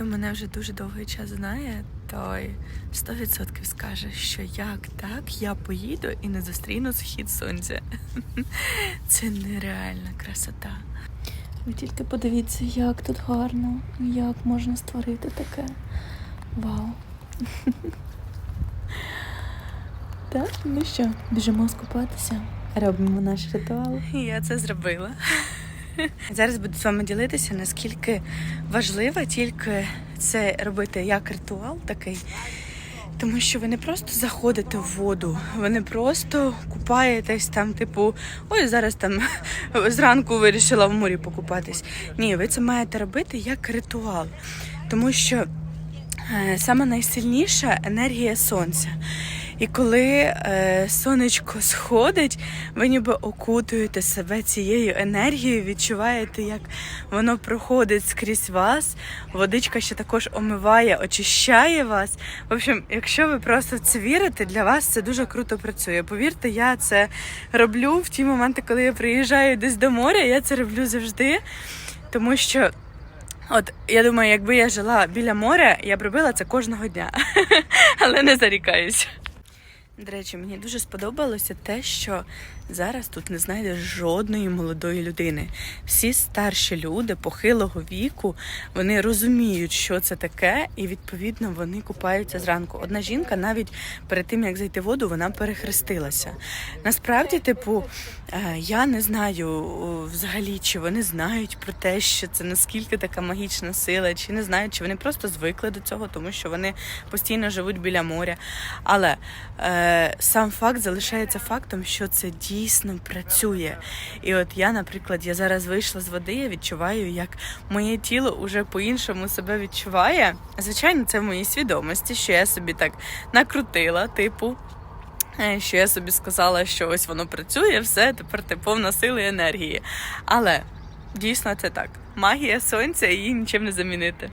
хто мене вже дуже довгий час знає, той 100% скаже, що як так я поїду і не зустріну схід сонця. Це нереальна красота. Ви тільки подивіться, як тут гарно, як можна створити таке. Вау. Так, ну що, біжимо скупатися. Робимо наш ритуал. Я це зробила. Зараз буду з вами ділитися, наскільки важливо тільки це робити як ритуал такий. Тому що ви не просто заходите в воду, ви не просто купаєтесь там, типу, ой, зараз там зранку вирішила в морі покупатись. Ні, ви це маєте робити як ритуал. Тому що е, саме найсильніша енергія сонця. І коли е, сонечко сходить, ви ніби окутуєте себе цією енергією, відчуваєте, як воно проходить скрізь вас. Водичка ще також омиває, очищає вас. В общем, якщо ви просто в це вірите, для вас це дуже круто працює. Повірте, я це роблю в ті моменти, коли я приїжджаю десь до моря. Я це роблю завжди, тому що. От я думаю, якби я жила біля моря, я б робила це кожного дня, але не зарікаюся. До речі, мені дуже сподобалося те, що зараз тут не знайдеш жодної молодої людини. Всі старші люди похилого віку вони розуміють, що це таке, і відповідно вони купаються зранку. Одна жінка навіть перед тим як зайти в воду, вона перехрестилася. Насправді, типу, е, я не знаю взагалі, чи вони знають про те, що це наскільки така магічна сила, чи не знають, чи вони просто звикли до цього, тому що вони постійно живуть біля моря. Але е, сам факт залишається фактом, що це дійсно працює. І от я, наприклад, я зараз вийшла з води, я відчуваю, як моє тіло уже по-іншому себе відчуває. Звичайно, це в моїй свідомості, що я собі так накрутила, типу. е, Що я собі сказала, що ось воно працює, все, тепер ти повна сили і енергії. Але дійсно це так. Магія сонця її нічим не замінити.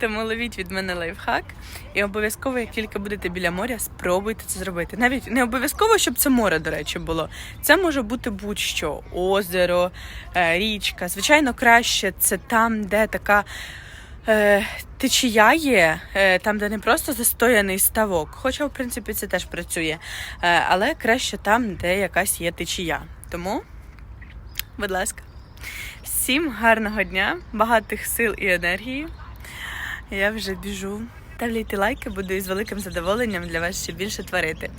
Тому ловіть від мене лайфхак. І обов'язково, як тільки будете біля моря, спробуйте це зробити. Навіть не обов'язково, щоб це море, до речі, було. Це може бути будь-що: озеро, е, річка. Звичайно, краще це там, де така. Е, течія є, е, там, де не просто застояний ставок, хоча, в принципі, це теж працює, але краще там, де якась є течія. Тому, будь ласка, всім гарного дня, багатих сил і енергії. Я вже біжу. Ставляйте лайки, буду із великим задоволенням для вас ще більше творити.